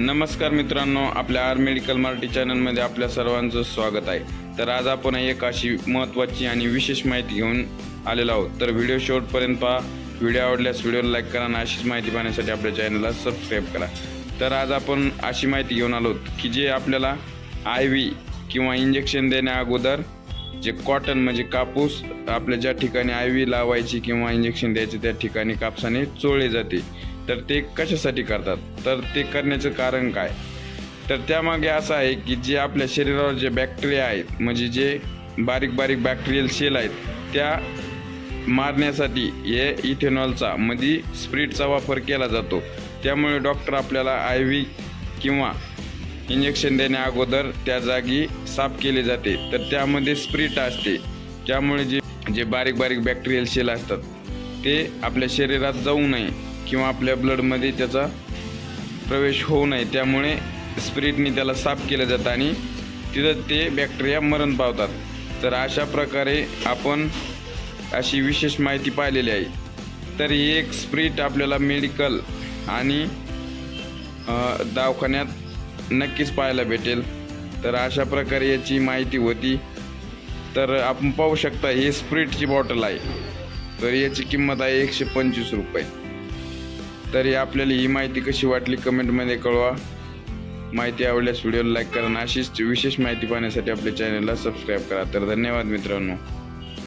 नमस्कार मित्रांनो आपल्या आर मेडिकल मराठी चॅनलमध्ये आपल्या सर्वांचं स्वागत आहे. तर आज आपण एक अशी महत्त्वाची आणि विशेष माहिती घेऊन आलेलो आहोत. तर व्हिडिओ शेवटपर्यंत पहा. व्हिडिओ आवडल्यास व्हिडिओ लाईक करा आणि अशीच माहिती पाहण्यासाठी आपल्या चॅनलला सबस्क्राईब करा. तर आज आपण अशी माहिती घेऊन आलो की जे आपल्याला आय व्ही किंवा इंजेक्शन देण्या अगोदर जे कॉटन म्हणजे कापूस आपल्या ज्या ठिकाणी आय व्ही लावायची किंवा इंजेक्शन द्यायचे त्या ठिकाणी कापसाने चोळले जाते. तर ते कशासाठी करतात? तर ते करण्याचं कारण काय? तर त्यामागे असं आहे की जे आपल्या शरीरावर जे बॅक्टेरिया आहेत म्हणजे जे बारीक बारीक बॅक्टेरियल सेल आहेत त्या मारण्यासाठी हे इथेनॉलचा मध्ये स्प्रिटचा वापर केला जातो. त्यामुळे डॉक्टर आपल्याला आय व्ही किंवा इंजेक्शन देण्या अगोदर त्या जागी साफ केले जाते. तर त्यामध्ये स्प्रिट असते. त्यामुळे जे जे बारीक बारीक बॅक्टेरियल सेल असतात ते आपल्या शरीरात जाऊ नये. किंवा आपल्या ब्लडमध्ये त्याचा प्रवेश होऊ नये. त्यामुळे स्प्रिटने त्याला साफ केलं जातं आणि तिथं ते बॅक्टेरिया मरण पावतात. तर अशा प्रकारे आपण अशी विशेष माहिती पाहिलेली आहे. तर ही एक स्प्रिट आपल्याला मेडिकल आणि दवाखान्यात नक्कीच पाहायला भेटेल. तर अशा प्रकारे याची माहिती होती. तर आपण पाहू शकता ही स्प्रिटची बॉटल आहे. तर याची किंमत आहे एकशे पंचवीस रुपये. तरी आपल्याला ही माहिती कशी वाटली कमेंटमध्ये कळवा. माहिती आवडल्यास व्हिडिओला लाईक करा आणि अशीच विशेष माहिती पाहण्यासाठी आपल्या चॅनलला सबस्क्राईब करा. तर धन्यवाद मित्रांनो.